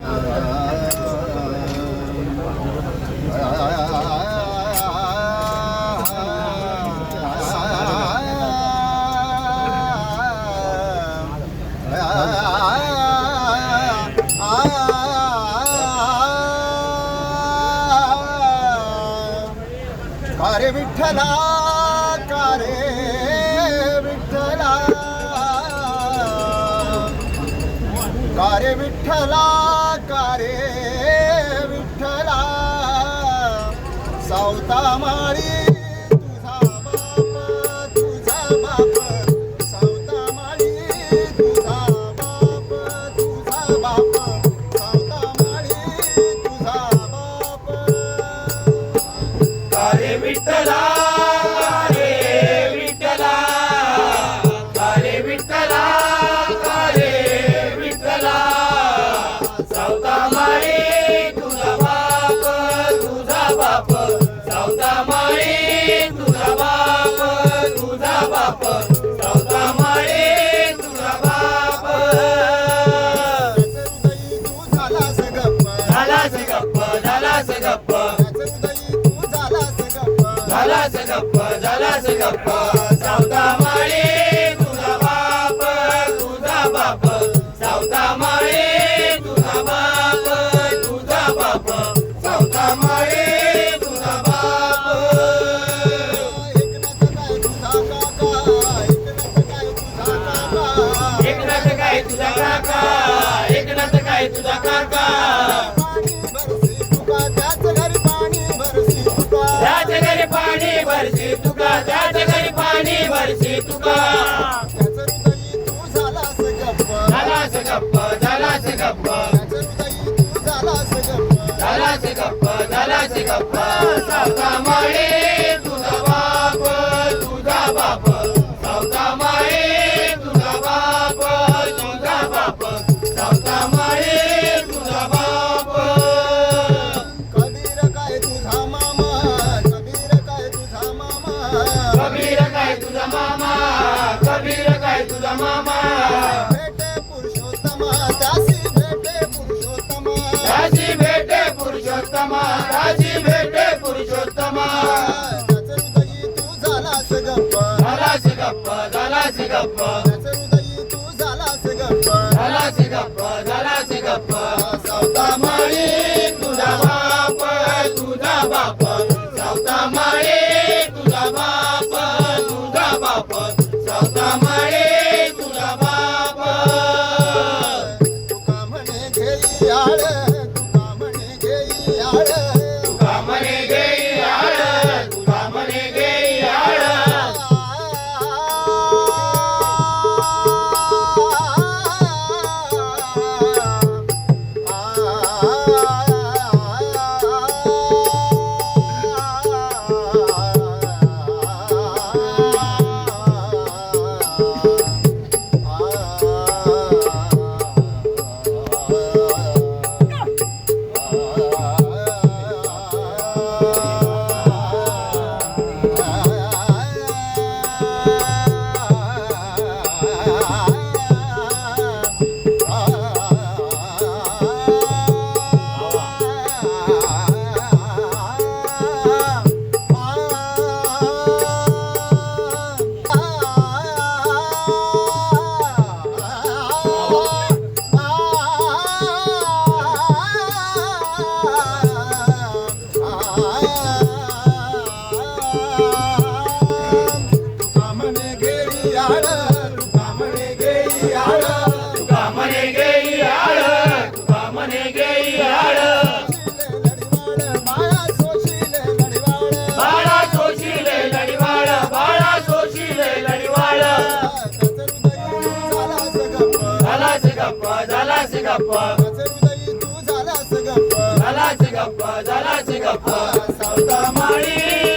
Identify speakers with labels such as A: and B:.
A: आयाठ कारे विठ्ठला कारे विठ्ठला. सावता माळी सावता माळे तुझा बाप तुझा बाप. सावता माळे तुझा बाप. झालास गप्प
B: झालास गप्प. झालास गप्प
A: झालास गप्प
B: झालास गप्प.
A: काय तुझा काका
B: एकनाथ काय तुझा काका?
A: त्याच घरी पाणी भरशी तुका
B: पाणी तुका.
A: up Yeah, झालास गप्पा
B: झालास गप्पा.
A: तू झालास गप्पा. झालास गप्पा झालास गप्पा.
B: सावता माळी.